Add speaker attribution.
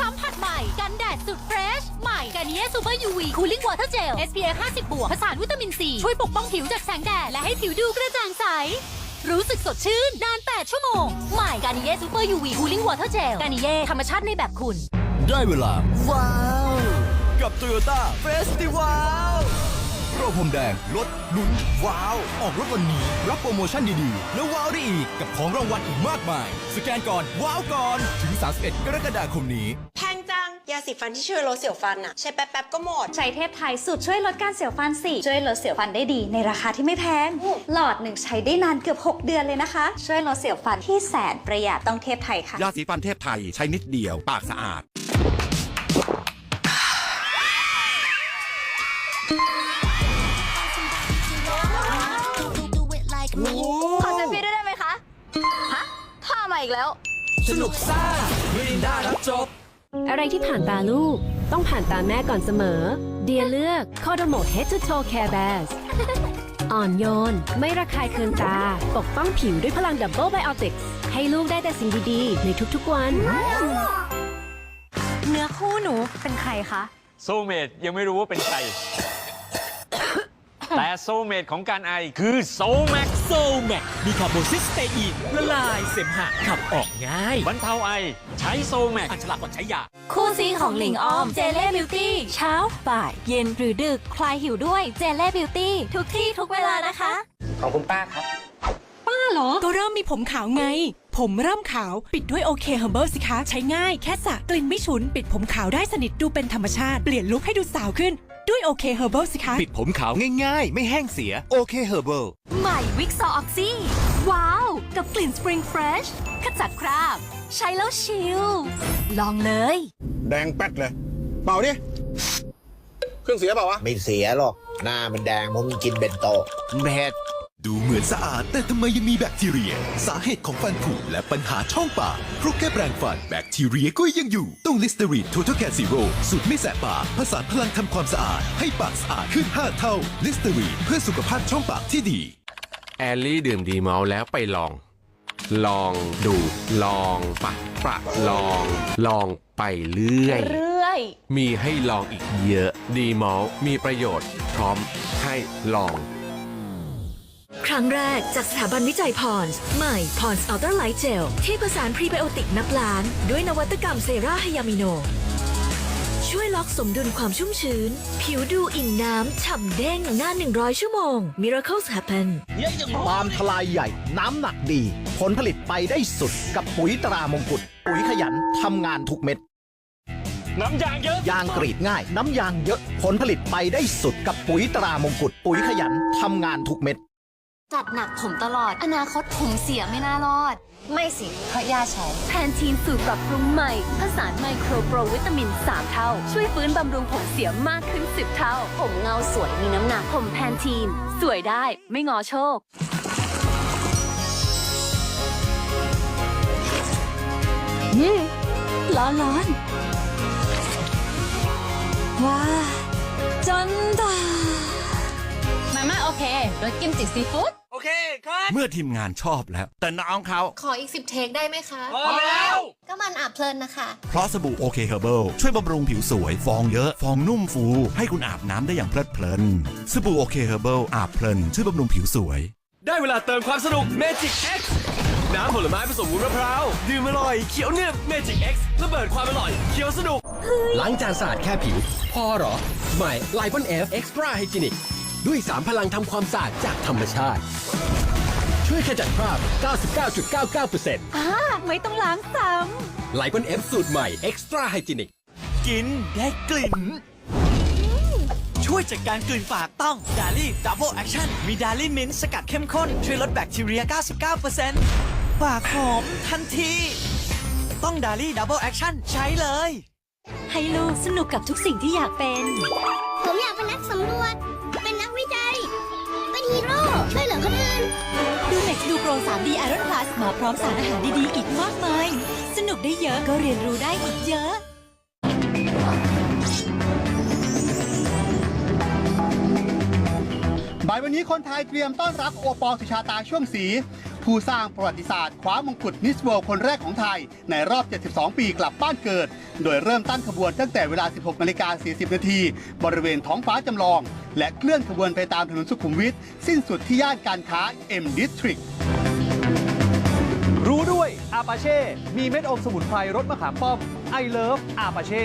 Speaker 1: สัมผัสใหม่ กันแดดสุดเฟรช ใหม่กันเยซูเปอร์ยูวีคูลิ่งวอเตอร์เจล SPF 50บวกผสานวิตามินซีช่วยปกป้องผิวจากแสงแดด และให้ผิวดูกระจ่างใส รู้สึกสดชื่นนาน 8 ชั่วโมง ใหม่กันเย่ซูเปอร์ยูวีคูลิ่งวอเตอร์เจลกันเย่ธรรมชาติในแบบคุณ
Speaker 2: ได้เวลา ว้าว กับ Toyota Festival โปรพรมแดงลดลุ้นว้าว ออกรถวันนี้ รับโปรโมชั่นดีๆ แล้วว้าวได้อีก กับของรางวัลอีกมากมาย สแกนก่อน ว้าวก่อน ถึง 31 กรกฎาคมนี้
Speaker 3: แพงจัง ยาสีฟันที่ช่วยลดเสียวฟันอะใช้แป๊บๆก็หมด
Speaker 4: ใช้เทพไทยสูตรช่วยลดการเสียวฟันสิช่วยลดเสียวฟันได้ดี ในราคาที่ไม่แพงหลอดหนึ่งใช้ได้นานเกือบ 6 เดือนเลยนะคะ ช่วยลดเสียวฟันที่แสนประหยัดต้องเทพไทยค่ะ
Speaker 5: ยาสีฟันเทพไทยใช้นิดเดียว ปากสะอาด
Speaker 4: อีกแล้ว
Speaker 2: สนุกซ่าไม่ได้รับจบ
Speaker 6: อะไรที่ผ่านตาลูก ต้องผ่านตาแม่ก่อนเสมอ เดียเลือก c o d o m o Head to Toe Care Bears อ่อนโยน ไม่ระคายเคืองตา ปกป้องผิวด้วยพลังดับเบิลไบโอติกให้ลูกได้แต่สิ่งดีๆ ในทุกๆวัน
Speaker 4: เนื้อคู่หนูเป็นใครคะ
Speaker 7: โซเมดยังไม่รู้ว่าเป็นใคร แต่โซเมดของการไอคือโซแม็ก
Speaker 8: โซแมกมีคาร์บอนซิสเตอีนละลายเสมหะขับออกง่าย
Speaker 7: บรรเทาไอ ใช้โซแม็ก
Speaker 8: อันฉลาดก่อนใช้ยา
Speaker 1: คู่ซีของหลิงออมเจเล่บิวตี้เช้าบ่ายเย็นหรือดึก คลายหิวด้วยเจเล่บิวตี้ทุกที่ทุกเวลานะคะ
Speaker 9: ก็เริ่มมีผมขาวไง ผมเริ่มขาว ปิดด้วยโอเคเฮอร์เบิสิคะ ใช้ง่ายแค่สระกลิ่นไม่ฉุน ปิดผมขาวได้สนิทดูเป็นธรรมชาติ เปลี่ยนลุคให้ดูสาวขึ้น ด้วยโอเคเฮอร์เบิสิคะ
Speaker 2: ปิดผมขาวง่ายๆ ไม่แห้งเสียโอเคเฮอร์เบิล
Speaker 1: ใหม่วิกซอออกซี่ว้าว กับกลิ่นสปริงเฟรชขจัดคราบ ใช้แล้วชิลลองเลย
Speaker 5: แดงแป๊ดเลย เป่าดิเครื่องเสียเปล่าวะ
Speaker 10: ไม่เสียหรอก หน้ามันแดงเพราะมันกินเบนโตะ
Speaker 2: แมด ดูเหมือนสะอาดแต่ทำไมยังมีแบคทีเรีย สาเหตุของฟันผุและปัญหาช่องปากเพราะแค่แปรงฟันแบคทีเรียก็ยังอยู่ ต้องลิสเตอรีนทูท a แค z ซีโร่สูตรไม่แสบปากผสานพลังทำความสะอาด ให้ปากสะอาดขึ้น 5 เท่าลิสเตอรีนเพื่อสุขภาพช่องปากที่ดี
Speaker 5: แอลลี่ดื่มดีเมาแล้วไปลอง ลองดู ลองปะปะลอง ลองไปเรื่อย
Speaker 4: เรื่อย
Speaker 5: มีให้ลองอีกเยอะ ดีมอลมีประโยชน์ พร้อมให้ลอง
Speaker 1: ค รั้งแรกจากสถาบันวิจัยพรส์ใหม่พรส์อัลตร้าไลท์เจลที่ผสานพรีไบโอติกนับล้าน ด้วยนวัตกรรมเซราไฮยามิโน ช่วยล็อกสมดุลความชุ่มชื้น ผิวดูอิ่มน้ำ ฉ่ำเด้งนาน 100 ชั่วโมง Miracles happen
Speaker 10: ปาล์มทลายใหญ่ น้ำหนักดี ผลผลิตไปได้สุดกับปุ๋ยตรามงกุฎปุ๋ยขยันทำงานทุกเม็ด
Speaker 7: น้ำยางเยอะ
Speaker 10: ยางกรีดง่าย น้ำยางเยอะ ผลผลิตไปได้สุดกับปุ๋ยตรามงกุฎปุ๋ยขยันทำงานทุกเม็ด
Speaker 1: จัดหนักผมตลอด อนาคตผมเสียไม่น่ารอด
Speaker 4: ไม่สิเพราะยาใช้
Speaker 1: แพนทีนสูตรปรับปรุงใหม่ ผสานไมโครโปรวิตามิน 3 เท่า ช่วยฟื้นบำรุงผมเสียมากขึ้น 10 เท่า ผมเงาสวยมีน้ำหนัก ผมแพนทีน สวยได้ไม่งอโชค
Speaker 9: ร้อนร้อนว้าจนตา
Speaker 1: มาม่าโอเครสกิมจิซีฟู้ด
Speaker 7: โอเคครับ
Speaker 2: เมื่อทีมงานชอบแล้ว แต่น้องเขา
Speaker 1: ขออีก 10 เทคได้ไหมคะ
Speaker 7: พอแล้ว
Speaker 1: ก็มันอาบเพลินนะคะ
Speaker 2: เพราะสบู่โอเคเฮอร์เบิลช่วยบำรุงผิวสวย ฟองเยอะ ฟองนุ่มฟู ให้คุณอาบน้ำได้อย่างเพลิดเพลินสบู่โอเคเฮอร์เบิลอาบเพลินช่วยบำรุงผิวสวย
Speaker 8: ได้เวลาเติมความสนุก Magic X น้ำผลไม้ผสมวุ้นมะพร้าว ดื่มอร่อยเขียวเนืบ Magic X ระเบิดความอร่อยเขียวสนุก
Speaker 10: ล้างจานสะอาดแค่ผิว พอหรอ ใหม่ l i ป o n F Extra Hygienic ด้วย 3 พลังทำความสะอาดจากธรรมชาติ ช่วยขจัดคราบ 99.99%
Speaker 9: อ่าไม่ต้องล้างซ้
Speaker 10: ไลปอน F สูตรใหม่ Extra Hygienic
Speaker 8: กินได้กลิ่น ช่วยจัดการกลิ่นปากต้องดาลี่ดับเบิลแอคชั่นมีดาลี่มิ้นท์สกัดเข้มข้น ช่วยลดแบคทีเรีย 99%ปากหอมทันที ต้องดาลี่ดับเบิลแอคชั่นใช้เลยำ
Speaker 9: ให้ลูกสนุกกับทุกสิ่งที่อยากเป็น
Speaker 4: ผมอยากเป็นนักสำรวจ ช่วยเหลือคนอื่น
Speaker 9: ดู Next ดูโปร 3D Iron Plus มาพร้อมสารอาหารดีๆ อีกมากมาย สนุกได้เยอะก็เรียนรู้ได้อีกเยอะ
Speaker 11: บ่ายวันนี้คนไทยเตรียมต้อนรับโอปอลสุชาตาช่วงสีผ ผู้สร้างประวัติศาสตร์คว้ามงกุฎมิสเวิลด์คนแรกของไทย ในรอบ 72 ปีกลับบ้านเกิด โดยเริ่มตั้งขบวนตั้งแต่เวลา 16 นาฬิกา 40 นาที บริเวณท้องฟ้าจำลอง และเคลื่อนขบวนไปตามถนนสุขุมวิทสิ้นสุดที่ย่านการค้า M District
Speaker 12: รู้ด้วยอาปาเช่ มีเม็ดอมสมุนไพรรสมะขามป้อมไอเลิฟอาปาเช่